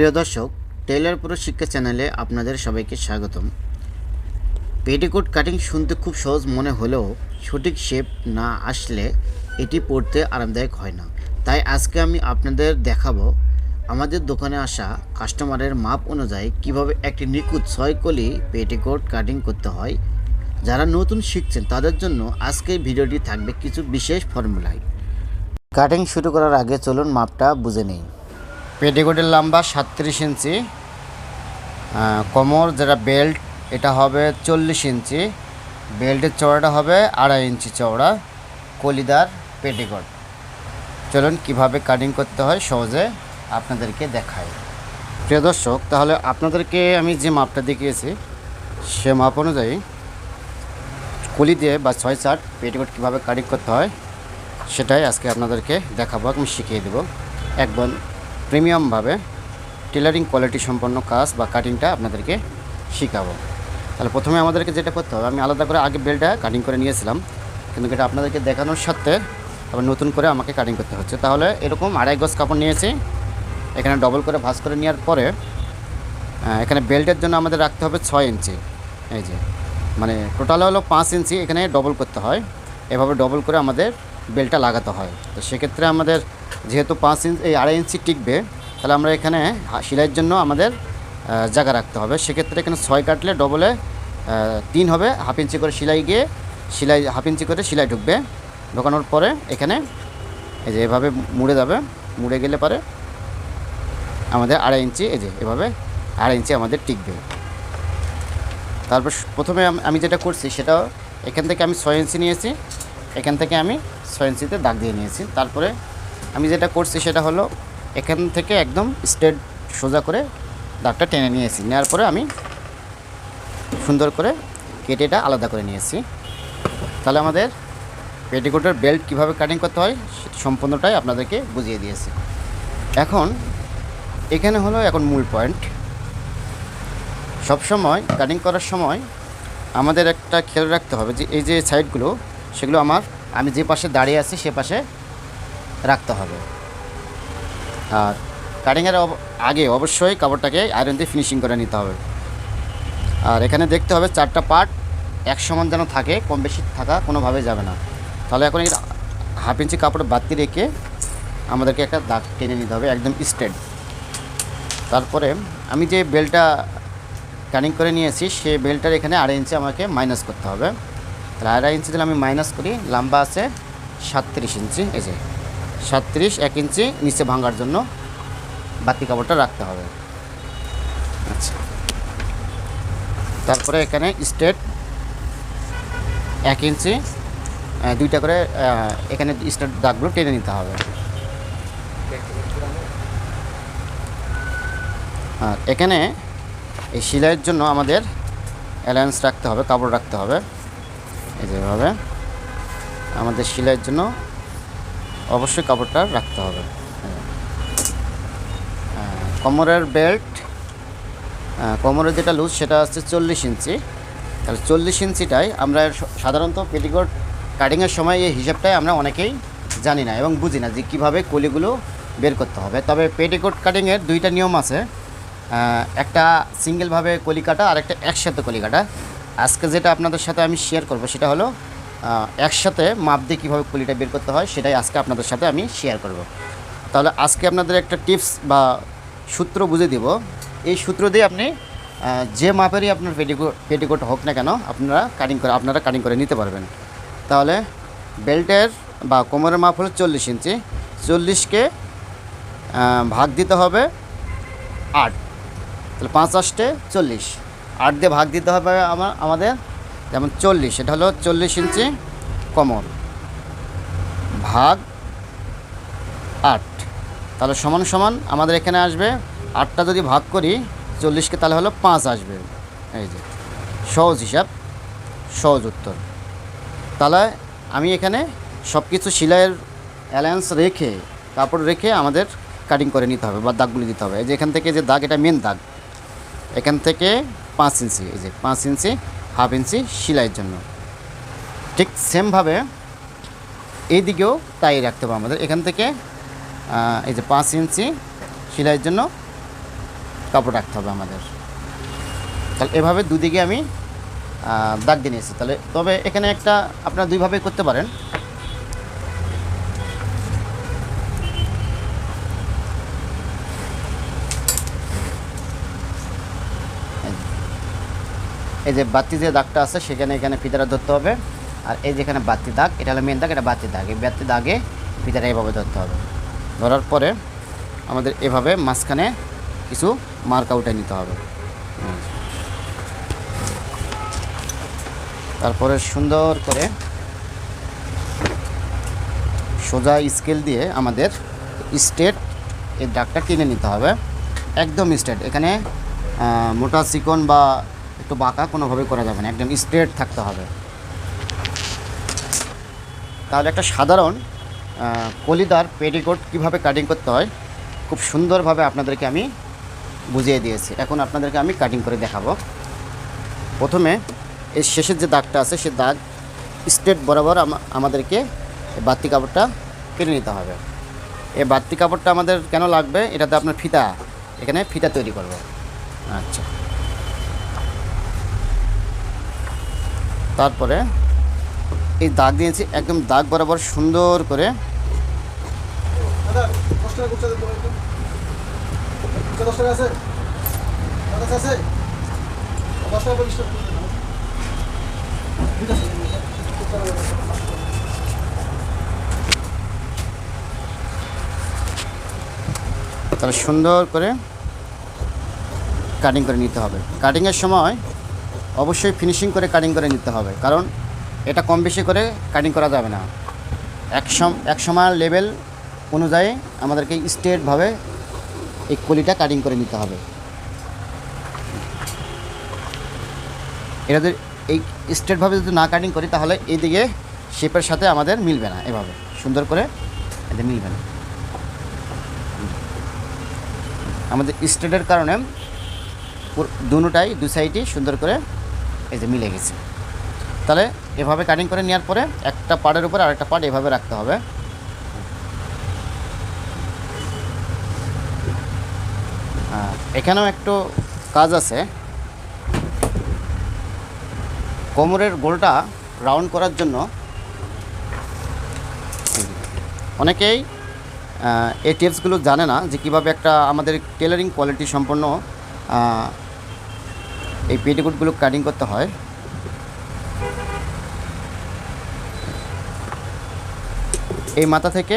প্রিয় দর্শক টেইলার পুরো শিক্ষা চ্যানেলে আপনাদের সবাইকে স্বাগতম। পেটিকোট কাটিং শুনতে খুব সহজ মনে হলেও সঠিক শেপ না আসলে এটি পড়তে আরামদায়ক হয় না। তাই আজকে আমি আপনাদের দেখাবো আমাদের দোকানে আসা কাস্টমারের মাপ অনুযায়ী কীভাবে একটি নিখুঁত ছয় কলি পেটিকোট কাটিং করতে হয়। যারা নতুন শিখছেন, তাদের জন্য আজকের ভিডিওটি থাকবে কিছু বিশেষ ফর্মুলায় কাটিং শুরু করার আগে চলুন মাপটা বুঝে নিই। পেটিকোটের লম্বা সাতত্রিশ ইঞ্চি কোমর যেটা বেল্ট, এটা হবে চল্লিশ ইঞ্চি। বেল্টের চওড়াটা হবে আড়াই ইঞ্চি চওড়া, কলিদার পেটিকোট চলুন কীভাবে কাটিং করতে হয় সহজে আপনাদেরকে দেখাই। প্রিয় দর্শক, তাহলে আপনাদেরকে আমি যে মাপটা দেখিয়েছি, সে মাপ অনুযায়ী কলি দিয়ে বা ছয় চার পেটিকোট কীভাবে কাটিং করতে হয়, সেটাই আজকে আপনাদেরকে দেখাবো আমি শিখিয়ে দেবো। একদম প্রিমিয়ামভাবে টেলারিং কোয়ালিটি সম্পন্ন কাজ বা কাটিংটা আপনাদেরকে শেখাবো। তাহলে প্রথমে আমাদেরকে যেটা করতে হবে, আমি আলাদা করে আগে বেলটা কাটিং করে নিয়েছিলাম, কিন্তু এটা আপনাদেরকে দেখানোর সাথে আবার নতুন করে আমাকে কাটিং করতে হচ্ছে। তাহলে এরকম আড়াই গজ কাপড় নিয়েছি, এখানে ডবল করে ভাঁজ করে নেওয়ার পরে এখানে বেল্টের জন্য আমাদের রাখতে হবে ছয় ইঞ্চি। এই যে মানে টোটাল হলো পাঁচ ইঞ্চি, এখানে ডবল করতে হয়। এভাবে ডবল করে আমাদের বেলটা লাগাতে হয়। তো সেক্ষেত্রে আমাদের যেহেতু পাঁচ ইঞ্চি, এই আড়াই ইঞ্চি টিকবে, তাহলে আমরা এখানে সেলাইয়ের জন্য আমাদের জায়গা রাখতে হবে। সেক্ষেত্রে এখানে ছয় কাটলে ডবলে তিন হবে, হাফ ইঞ্চি করে সেলাই গিয়ে সেলাই, হাফ ইঞ্চি করে সেলাই ঢুকবে। ঢোকানোর পরে এখানে এই যে এভাবে মুড়ে যাবে, মুড়ে গেলে পরে আমাদের আড়াই ইঞ্চি, এই যে এভাবে আড়াই ইঞ্চি আমাদের টিকবে। তারপর প্রথমে আমি যেটা করছি সেটা এখান থেকে আমি ছয় ইঞ্চি নিয়েছি, এখান থেকে আমি ছয় ইঞ্চিতে দাগ দিয়ে নিয়েছি। তারপরে আমি যেটা করছি সেটা হলো এখান থেকে একদম স্ট্রেট সোজা করে দাগটা টেনে নিয়েছি। নেওয়ার পরে আমি সুন্দর করে কেটে এটা আলাদা করে নিয়েছি। তাহলে আমাদের পেটিকোটের বেল্ট কীভাবে কাটিং করতে হয় সম্পূর্ণটাই আপনাদেরকে বুঝিয়ে দিয়েছি। এখন এখানে হলো এখন মূল পয়েন্ট সবসময় কাটিং করার সময় আমাদের একটা খেয়াল রাখতে হবে যে এই যে সাইডগুলো সেগুলো আমার, আমি যে পাশে দাঁড়িয়ে আছি সে পাশে রাখতে হবে। আর কাটিংয়ের আগে অবশ্যই কাপড়টাকে আয়রন দিয়ে ফিনিশিং করে নিতে হবে। আর এখানে দেখতে হবে চারটা পার্ট এক সমান যেন থাকে, কম বেশি থাকা কোনোভাবে যাবে না। তাহলে এখন এই হাফ ইঞ্চি কাপড় বাতি রেখে আমাদেরকে একটা দাগ টেনে নিতে হবে, একদম স্ট্রেট তারপরে আমি যে বেলটা কাটিং করে নিয়েছি সেই বেলটার এখানে আড়াই ইঞ্চি আমাকে মাইনাস করতে হবে। তাহলে আড়াই ইঞ্চি দিলে আমি মাইনাস করি, লম্বা আছে সাতত্রিশ ইঞ্চি এই যে। সাতত্রিশ, এক ইঞ্চি নিচে ভাঙার জন্য বাতি কাপড়টা রাখতে হবে। আচ্ছা। তারপরে এখানে স্টেট এক ইঞ্চি দুইটা করে এখানে স্টেট দাগগুলো টেনে নিতে হবে। আর এখানে এই সেলাইয়ের জন্য আমাদের অ্যালায়েন্স রাখতে হবে, কাপড় রাখতে হবে। এই যেভাবে আমাদের সেলাইয়ের জন্য অবশ্যই কাপড়টা রাখতে হবে। হ্যাঁ, কোমরের বেল্ট কোমরের যেটা লুজ সেটা হচ্ছে চল্লিশ ইঞ্চি। তাহলে চল্লিশ ইঞ্চিটাই আমরা সাধারণত পেটিকোট কাটিংয়ের সময় এই হিসাবটাই আমরা অনেকেই জানি না এবং বুঝি না যে কীভাবে কলিগুলো বের করতে হবে। তবে পেটিকোট কাটিংয়ের দুইটা নিয়ম আছে। একটা সিঙ্গেলভাবে কলি কাটা আর একটা একসাথে কলি কাটা। আজকে যেটা আপনাদের সাথে আমি শেয়ার করব সেটা হলো একসাথে মাপ দিয়ে কীভাবে কলিটা বের করতে হয় সেটাই আজকে আপনাদের সাথে আমি শেয়ার করব। তাহলে আজকে আপনাদের একটা টিপস বা সূত্র বুঝে দিব। এই সূত্র দিয়ে আপনি যে মাপেরই আপনার পেটিকোট পেটিকোট হোক না কেন, আপনারা কাটিং করে, আপনারা কাটিং করে নিতে পারবেন। তাহলে বেল্টের বা কোমরের মাপ হলো চল্লিশ ইঞ্চি। চল্লিশকে ভাগ দিতে হবে আট। তাহলে পাঁচ আষ্টে চল্লিশ। আট দিয়ে ভাগ দিতে হবে আমার আমাদের যেমন চল্লিশ এটা হলো চল্লিশ ইঞ্চি কোমর। ভাগ আট। তাহলে সমান সমান আমাদের এখানে আসবে, আটটা যদি ভাগ করি, চল্লিশকে তাহলে হলো পাঁচ আসবে। এই যে, সহজ হিসাব, সহজ উত্তর। তাহলে আমি এখানে সব কিছু সেলাইয়ের অ্যালায়েন্স রেখে, কাপড় রেখে আমাদের কাটিং করে নিতে হবে বা দাগগুলি দিতে হবে। এই যে এখান থেকে যে দাগ, এটা মেন দাগ। এখান থেকে পাঁচ ইঞ্চি, এই যে পাঁচ ইঞ্চি হাফ ইঞ্চি সেলাইয়ের জন্য। ঠিক সেমভাবে এই দিকেও তাই রাখতে হবে আমাদের। এখান থেকে এই যে পাঁচ ইঞ্চি সেলাইয়ের জন্য কাপড় রাখতে হবে আমাদের। তাহলে এভাবে দুদিকে আমি দাগ দিয়ে নিয়েছি। তাহলে, তবে এখানে একটা আপনারা দুইভাবে করতে পারেন। এই যে বাতি যে দাগটা আছে, সেখানে এখানে ফিতাটা ধরতে হবে। আর এই যেখানে বাতি দাগ, এটা হলো মেন দাগ, এটা বাতি দাগ। এই বাতি দাগে ফিতাটা এইভাবে ধরতে হবে। ধরার পরে আমাদের এভাবে মাঝখানে কিছু মার্কা উঠে নিতে হবে। তারপরে সুন্দর করে সোজা স্কেল দিয়ে আমাদের স্টেট এই দাগটা কিনে নিতে হবে। একদম স্টেট। এখানে মোটা চিকন বা একটু বাঁকা কোনোভাবে করা যাবে না, একদম স্ট্রেট থাকতে হবে। তাহলে একটা সাধারণ কলিদার পেটিকোট কীভাবে কাটিং করতে হয়, খুব সুন্দরভাবে আপনাদেরকে আমি বুঝিয়ে দিয়েছি। এখন আপনাদেরকে আমি কাটিং করে দেখাবো। প্রথমে এই শেষের যে দাগটা আছে, সে দাগ স্ট্রেট বরাবর আমাদেরকে বাড়তি কাপড়টা কেটে নিতে হবে। এই বাড়তি কাপড়টা আমাদের কেন লাগবে? এটাতে আপনার ফিতা, এখানে ফিতা তৈরি করব। আচ্ছা। তারপরে এই দাগ দিয়েছি, একদম দাগ বরাবর সুন্দর করে। তাহলে সুন্দর করে কাটিং করে নিতে হবে। কাটিংয়ের সময় অবশ্যই ফিনিশিং করে কাটিং করে নিতে হবে। কারণ এটা কম বেশি করে কাটিং করা যাবে না। এক সম এক সময় লেভেল অনুযায়ী আমাদেরকে স্ট্রেটভাবে এই কলিটা কাটিং করে নিতে হবে। এটা এই স্ট্রেটভাবে যদি না কাটিং করি তাহলে এইদিকে শেপের সাথে আমাদের মিলবে না এভাবে। সুন্দর করে এতে মিলবে না। আমাদের স্ট্রেটের কারণে দুটাই দু সাইডই সুন্দর করে এই যে মিলে গেছে। তাহলে এভাবে কাটিং করে নেওয়ার পরে একটা পাড়ের উপর আরেকটা পার্ট এভাবে রাখতে হবে। এখানেও একটু কাজ আছে। কোমরের গোলটা রাউন্ড করার জন্য অনেকেই এই টিপসগুলো জানে না যে কীভাবে একটা আমাদের টেলারিং কোয়ালিটি সম্পন্ন এই পেটিকোটগুলো কাটিং করতে হয়। এই মাথা থেকে,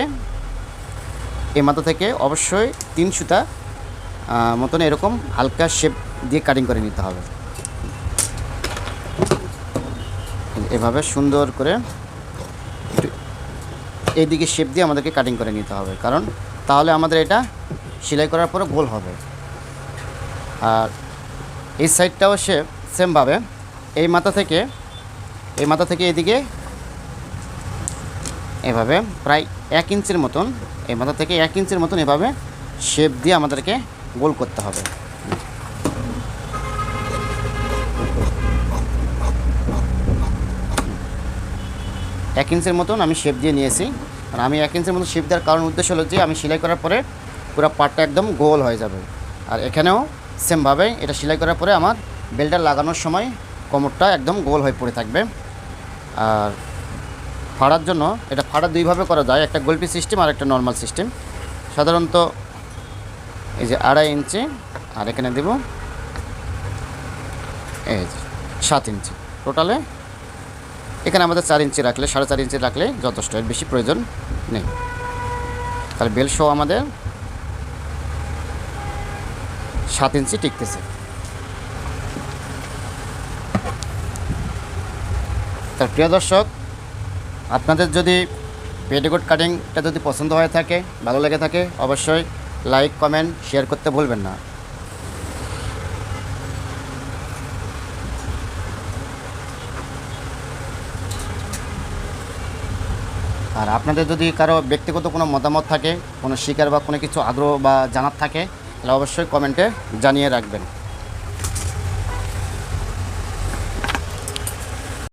এই মাথা থেকে অবশ্যই তিন সুতা মতন এরকম হালকা শেপ দিয়ে কাটিং করে নিতে হবে। এভাবে সুন্দর করে এইদিকে শেপ দিয়ে আমাদেরকে কাটিং করে নিতে হবে। কারণ তাহলে আমাদের এটা সেলাই করার পরে গোল হবে। আর এই সাইডটাও সে সেমভাবে। এই মাথা থেকে, এই মাথা থেকে এদিকে এভাবে প্রায় এক ইঞ্চির মতন, এই মাথা থেকে এক ইঞ্চির মতন এভাবে শেপ দিয়ে আমাদেরকে গোল করতে হবে। এক ইঞ্চের মতন আমি শেপ দিয়ে নিয়েছি। আর আমি এক ইঞ্চের মতন শেপ দেওয়ার কারণ উদ্দেশ্য হলো যে, আমি সেলাই করার পরে পুরো পাটটা একদম গোল হয়ে যাবে। আর এখানেও সেমভাবে এটা সেলাই করার পরে আমার বেলটা লাগানোর সময় কোমরটা একদম গোল হয়ে পড়ে থাকবে। আর ফাড়ার জন্য এটা ফাড়া দুইভাবে করা যায়, একটা গোলপি সিস্টেম আর একটা নর্মাল সিস্টেম। সাধারণত এই যে আড়াই ইঞ্চি, আর এখানে দেব এই যে সাত ইঞ্চি। টোটালে এখানে আমাদের চার ইঞ্চি রাখলে, সাড়ে চার ইঞ্চি রাখলে যথেষ্ট, এর বেশি প্রয়োজন নেই। তাহলে বেল শো আমাদের সাত ইঞ্চি টিকতেছে। তার প্রিয় দর্শক, আপনাদের যদি পেটিকোট কাটিংটা যদি পছন্দ হয়ে থাকে, ভালো লেগে থাকে, অবশ্যই লাইক, কমেন্ট, শেয়ার করতে ভুলবেন না। আর আপনাদের যদি কারও ব্যক্তিগত কোনো মতামত থাকে, কোনো শিকার বা কোনো কিছু আগ্রহ বা জানার থাকে তাহলে অবশ্যই কমেন্টে জানিয়ে রাখবেন।